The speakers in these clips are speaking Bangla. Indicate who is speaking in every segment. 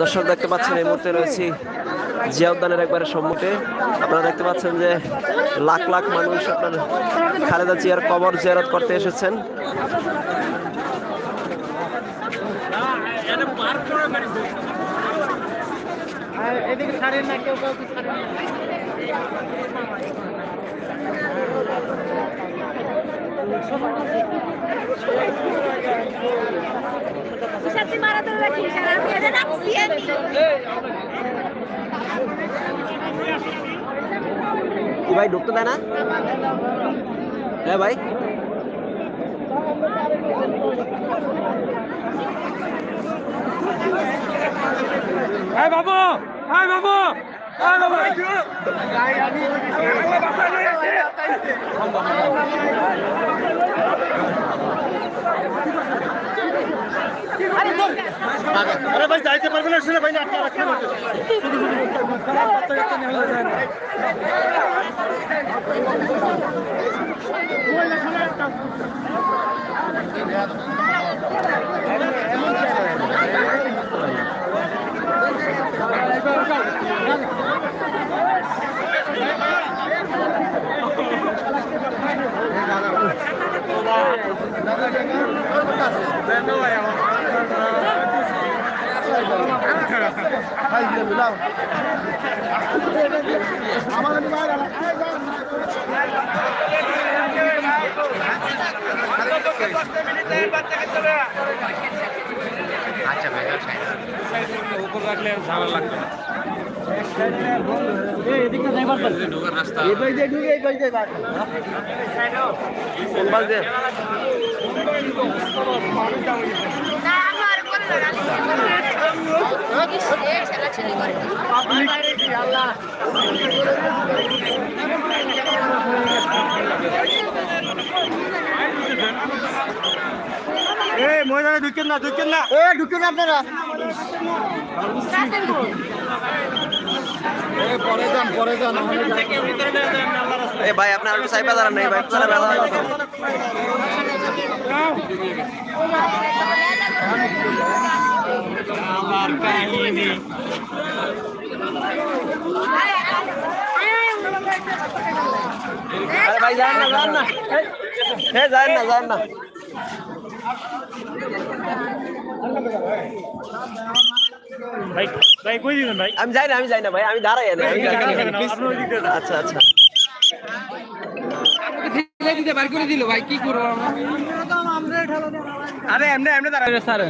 Speaker 1: দর্শক দেখতে পাচ্ছেন এই মুহূর্তে রয়েছি জিয়া উদ্যানের একবারে সম্মুখে। আপনারা দেখতে পাচ্ছেন যে লাখ লাখ মানুষ আপনার খালেদা জিয়ার কবর জিয়ারত করতে এসেছেন।
Speaker 2: এদিকে ছাড়েন না কেউ কাউকে ছাড়েন
Speaker 3: সত্যি মারা তো রাখিস আর আমি এটা রাখছি আমি
Speaker 1: কি ভাই ঢুকতে দেয় না? হ্যাঁ ভাই।
Speaker 4: এই বাবু এই বাবু। এই বাবু।
Speaker 2: আরে ভাই যাইতে পারবে না শুনে ভাই না আটকে রাখতে
Speaker 4: উপর রাখলে ঝামেলা লাগবে না
Speaker 2: ভাই ঢুকে এই ময়দানে ঢুকেন না ঢুকেন না। এ ঢুকেন আপনারা। পরে যান পরে যান
Speaker 1: এ ভাই আপনার সাইপা দাঁড়ান নেই ভাই চলে বেলা হয়ে গেছে।
Speaker 4: আমার কাহিনী
Speaker 1: আরে ভাই যান না যান না। হ্যাঁ যান না যান না।
Speaker 4: ভাই ভাই কই দিবেন ভাই?
Speaker 1: আমি যাই না আমি যাই না ভাই আমি দাঁড়াই না আচ্ছা যাই না।
Speaker 4: আপনি ওই দিক দিয়ে যান।
Speaker 1: আচ্ছা আচ্ছা
Speaker 2: আরে এমনি এমনি দাঁড়াবে স্যার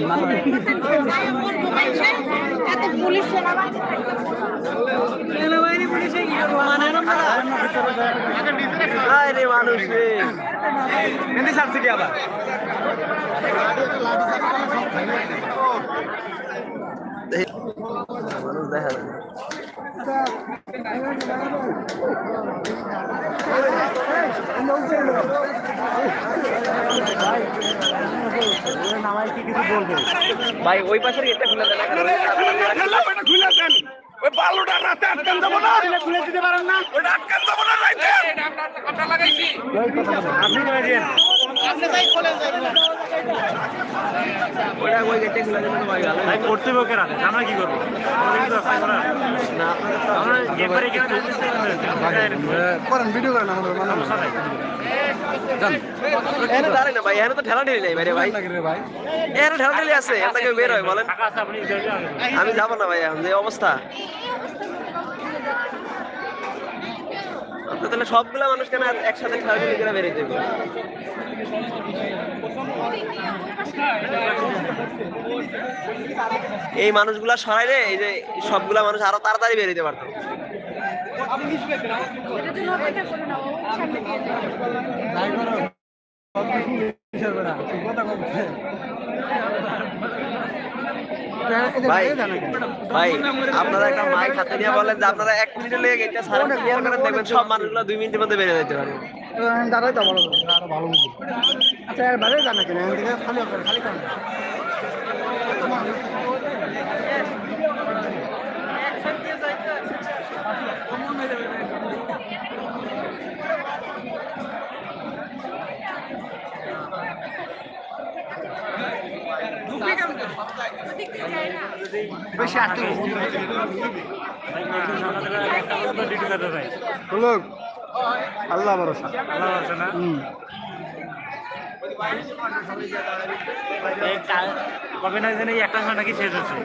Speaker 1: মানুষ রে
Speaker 2: ছাড়ছে কি
Speaker 1: মানুষ দেখা। ভাই ওই পাশের গেটটা খুলে দেন না কেন?
Speaker 4: খুলে দেন ওই বালুটা রাতে আটকান দেবো না। খুলে দিতে পারেন না। ওইটা আটকান দেবো না আপনি কর্তৃপক্ষের হাতে। আমরা কি করব?
Speaker 2: করেন ভিডিও করেন আমাদের
Speaker 4: সমস্যা নাই।
Speaker 1: এখানে দাঁড়াই না ভাই এখানে তো ঠেলা নাই বাইরে ভাই।
Speaker 2: ভাই?
Speaker 1: এখানে ঠেলা ঠেলি আছে এখান বের হয় বলেন।
Speaker 4: টাকা আছে আপনি যাবেন।
Speaker 1: আমি যাব না ভাই যে অবস্থা। আপনি তাহলে সবগুলা মানুষ কেন আর একসাথে ঠেলি করে বেরিয়ে দেবে এই মানুষগুলা সরাইলে এই যে সবগুলা মানুষ আরও তাড়াতাড়ি বেরিয়ে পারতো। ভাই ভাই আপনারা একটা মাইক হাতে নিয়ে বলেন যে আপনারা এক মিনিটের লেগে এটা সারা ক্লিয়ার করেন দেখবেন সব মানুষগুলো দুই মিনিটের মধ্যে বেড়ে যেতে পারে
Speaker 2: দাঁড়াই তো ভালো ভালো আচ্ছা বাইরে জানা কিনা খালি খালি বেশি আটকে হলো আল্লাহ ভরসা। হুম।
Speaker 4: কবে না জানি একটা সময় নাকি শেষ হচ্ছে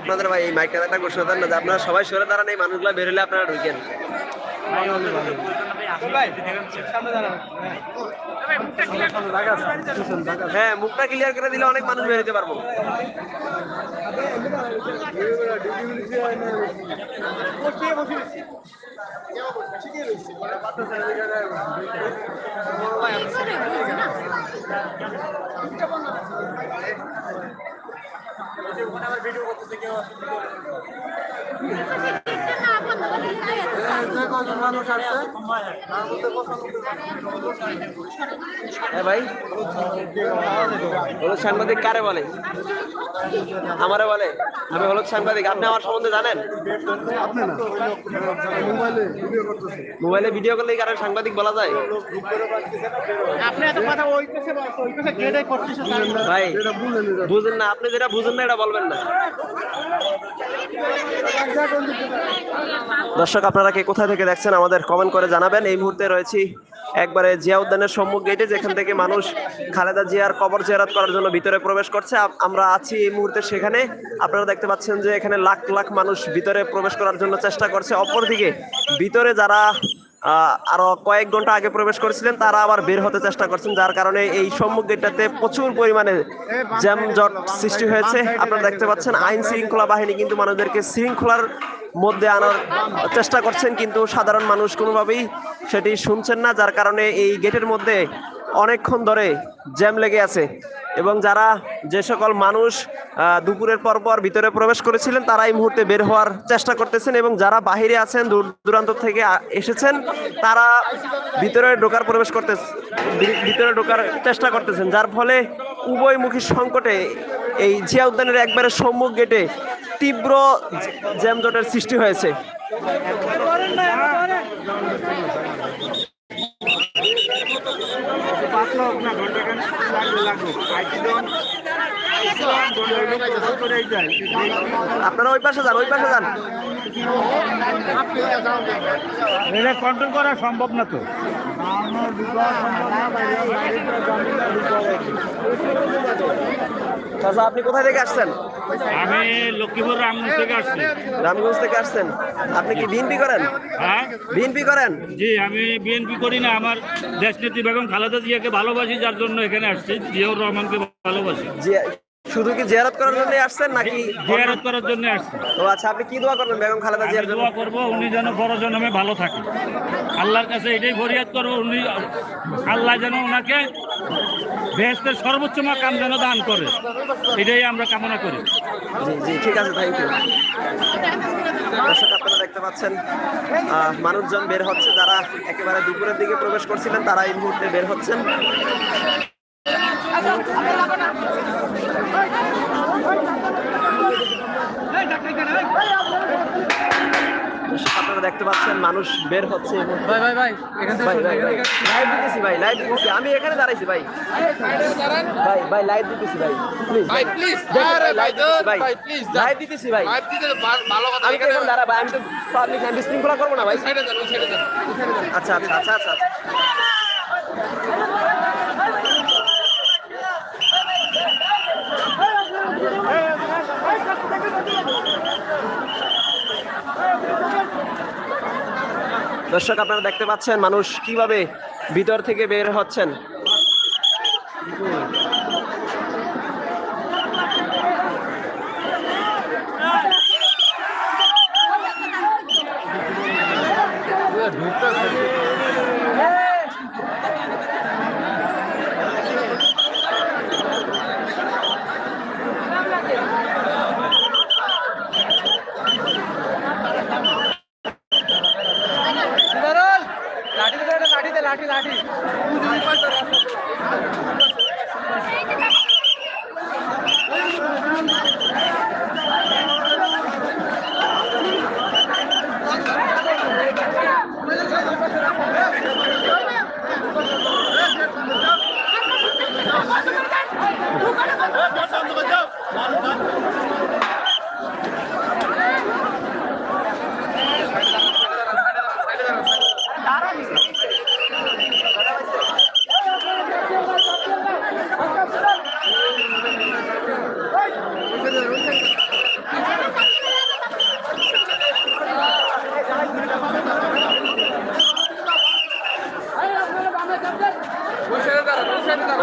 Speaker 1: আপনাদের ভাই এই মাইকটা একটা ঘোষণা দেন না যে আপনারা সবাই সরে দাঁড়ান এই মানুষগুলো বেরোলে আপনারা ঢুকেন। হ্যাঁ মুখটা ক্লিয়ার করে দিলে অনেক মানুষ বেরোতে পারব।
Speaker 2: মানুষ আছে।
Speaker 1: হ্যাঁ ভাই। হলুদ সাংবাদিক কারে বলে? আমারে বলে। আমি হলুদ সাংবাদিক। আপনি আমার সম্বন্ধে জানেন?
Speaker 2: মোবাইলে ভিডিও
Speaker 1: করলে কারণ সাংবাদিক বলা যায়? ভাই
Speaker 2: বুঝেন
Speaker 1: বুঝেন না আপনি যেটা বুঝেন না এটা বলবেন না। দর্শক আপনারা কে কোথা থেকে দেখছেন, আমাদের কমেন্ট করে জানাবেন। এই মুহূর্তে রয়েছি একবারে জিয়া উদ্যানের সম্মুখ গেটে যেখান থেকে মানুষ খালেদা জিয়ার কবর জিয়ারত করার জন্য ভিতরে প্রবেশ করছে। আমরা আছি এই মুহূর্তে সেখানে। আপনারা দেখতে পাচ্ছেন যে এখানে লাখ লাখ মানুষ ভিতরে প্রবেশ করার জন্য চেষ্টা করছে। অপরদিকে ভিতরে যারা আরও কয়েক ঘণ্টা আগে প্রবেশ করেছিলেন, তারা আবার বের হতে চেষ্টা করছেন, যার কারণে এই সম্মুখ গেটটাতে প্রচুর পরিমাণে জ্যামজট সৃষ্টি হয়েছে। আপনারা দেখতে পাচ্ছেন, আইন শৃঙ্খলা বাহিনী কিন্তু মানুষদেরকে শৃঙ্খলার মধ্যে আনার চেষ্টা করছেন, কিন্তু সাধারণ মানুষ কোনোভাবেই সেটি শুনছেন না, যার কারণে এই গেটের মধ্যে অনেকক্ষণ ধরে জ্যাম লেগে আছে। এবং যারা যে সকল মানুষ দুপুরের পর পর ভিতরে প্রবেশ করেছিলেন, তারা এই মুহূর্তে বের হওয়ার চেষ্টা করতেছেন এবং যারা বাহিরে আছেন, দূর দূরান্ত থেকে এসেছেন, তারা ভিতরে ঢোকার প্রবেশ করতে ভিতরে ঢোকার চেষ্টা করতেছেন। যার ফলে উভয়মুখী সংকটে এই জিয়া উদ্যানের একবারে সম্মুখ গেটে তীব্র জ্যামজটের সৃষ্টি হয়েছে। আপনারা ওই পাশে যান, ওই পাশে যান।
Speaker 4: এটা কন্ট্রোল করা সম্ভব না তো।
Speaker 1: চাচা আপনি কোথা থেকে আসছেন?
Speaker 4: আমি লক্ষ্মীপুর রামগঞ্জ থেকে আসছি।
Speaker 1: রামগঞ্জ থেকে আসছেন। আপনি কি বিএনপি করেন?
Speaker 4: হ্যাঁ?
Speaker 1: বিএনপি করেন?
Speaker 4: জি আমি বিএনপি করি না আমার দেশনেত্রী বেগম খালেদা জিয়াকে ভালোবাসি যার জন্য এখানে আসছি জিয়াউর রহমানকে ভালোবাসি।
Speaker 1: জি- শুধু কি জিয়ারত করার জন্য আসছেন নাকি
Speaker 4: জিয়ারত করার জন্য আসছি।
Speaker 1: ও আচ্ছা আপনি কি দোয়া করবেন বেগম খালেদা জিয়ার জন্য?
Speaker 4: দোয়া করব উনি যেন বড় জন্মে ভালো থাকে আল্লাহর কাছে এটাই ফরিয়াদ করব উনি আল্লাহ যেন ওনাকে বেহেস্তের সর্বোচ্চ মাকাম যেন দান করে। এটাই আমরা কামনা করি।
Speaker 1: জি জি ঠিক আছে থ্যাংক ইউ দর্শক আপনারা দেখতে পাচ্ছেন মানুষজন বের হচ্ছে যারা একেবারে দুপুরের দিকে প্রবেশ করছিলেন তারা এই মুহূর্তে বের হচ্ছেন। আপনারা দেখতে পাচ্ছেন মানুষ বের হচ্ছে
Speaker 2: ভাই ভাই ভাই এখান
Speaker 1: ভাই ভাই ভাই। লাইভ দিতেছি ভাই লাইভ দিতেছি। আমি এখানে দাঁড়াইছি ভাই। ভাই ভাই লাইভ দিতেছি ভাই।
Speaker 5: ভাই প্লিজ
Speaker 1: ভাই,
Speaker 5: প্লিজ
Speaker 1: লাইভ দিতেছি ভাই।
Speaker 5: ভাই ভালো কথা
Speaker 1: আমি তো দাঁড়া ভাই আমি তো পাবলিক করব না ভাই। আচ্ছা আচ্ছা আচ্ছা আচ্ছা। দর্শক আপনারা দেখতে পাচ্ছেন মানুষ কীভাবে ভিতর থেকে বের হচ্ছেন।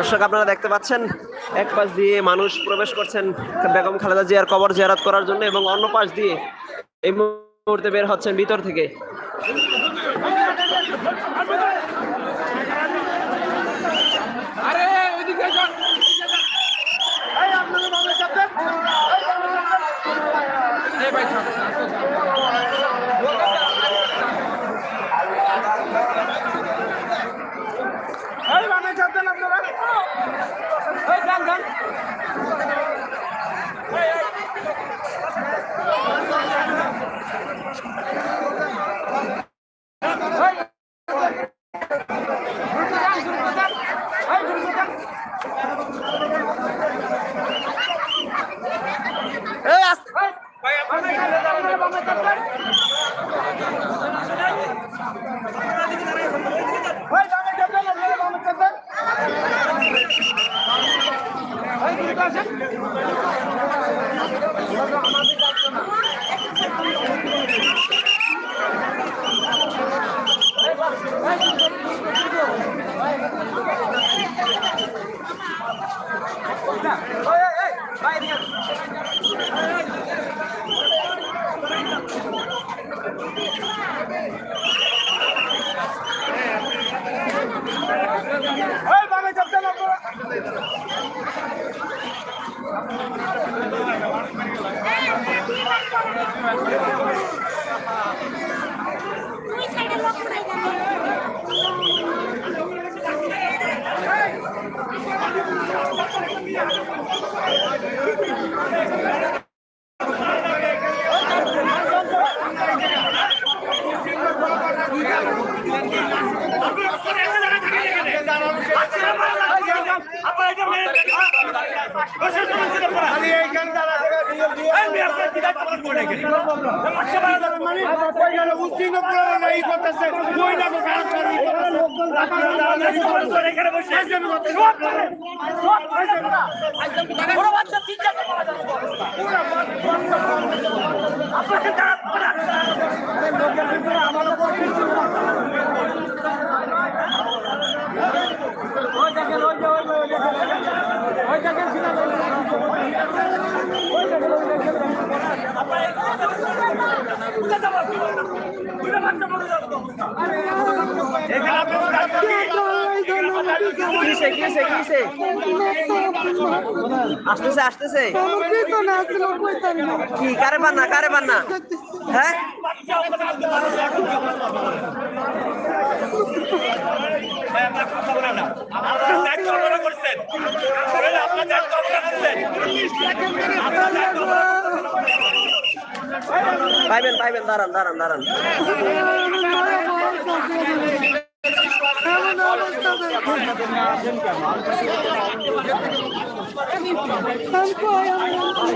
Speaker 1: দর্শক, আপনারা দেখতে পাচ্ছেন, এক পাশ দিয়ে মানুষ প্রবেশ করছেন বেগম খালেদা জিয়ার কবর জিয়ারত করার জন্য এবং অন্য পাশ দিয়ে এই মুহূর্তে বের হচ্ছেন ভিতর থেকে।
Speaker 4: আপনারা এটা মেরে দেন বসে বসে পড়া খালি এই গান দাঁড়া
Speaker 2: দুই সাইডে লোক নাই
Speaker 1: কিসে কিসে কিসে আসতেছে আসতেছে। কি কারে বান্না কারে বান্না? হ্যাঁ? পাইবেন পাইবেন দাঁড়ান দাঁড়ান দাঁড়ান।